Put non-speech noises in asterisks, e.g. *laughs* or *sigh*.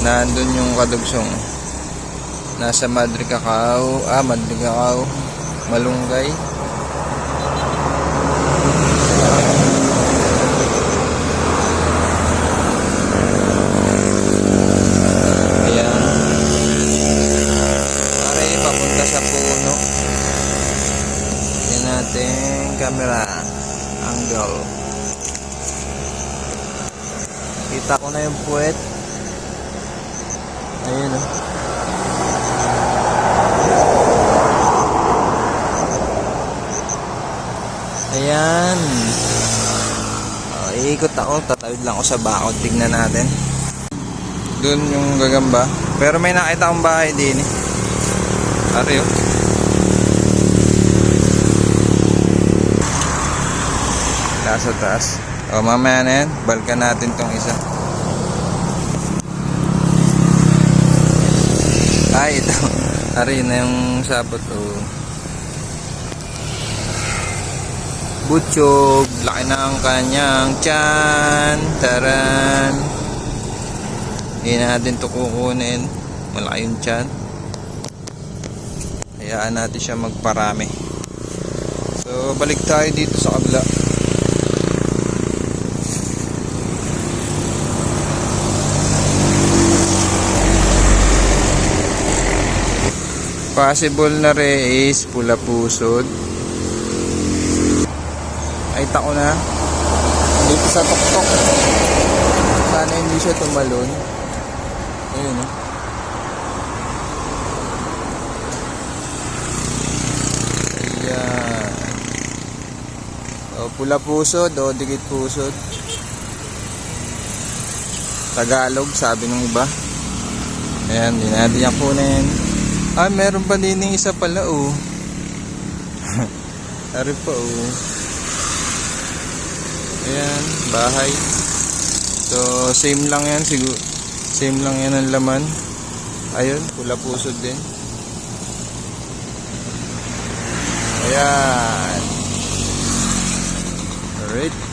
Nandun yung kadugsong. Nasa Madre Cacao. Ah, Madre Cacao. Malunggay. Ayan. Pare, papunta sa puno. Yan natin camera angle. Kita ko na yung puwet. Ayun oh. Ayan. Oh, iikot ako. Tatawid lang ako sa bakod. Tignan natin. Doon yung gagamba. Pero may nakita akong bahay din eh. Ari oh. Nasa taas. O mamaya na yan. Balkan natin tong isa. Ay, ito. *laughs* Ari na yung sabot oh. Butchog. Laki ng kanyang tiyan. Taran. Hindi natin ito kukunin. Malaki yung tiyan. Hayaan natin siya magparami. So, balik tayo dito sa kabila. Possible na re is pula pusod. Ay tako na. Dito sa tuktok. Sana hindi siya tumalon. Ayun oh. Ayan. O, pula pusod o dikit pusod. Tagalog, sabi ng iba. Ayan, di natin yan kunin. Ah, meron pa din yung isa pala, oh. *laughs* Ari pa, oh. Ayan, bahay. So, same lang yan, siguro. Same lang yan ang laman. Ayun, pula pusod din. Ayan. Alright.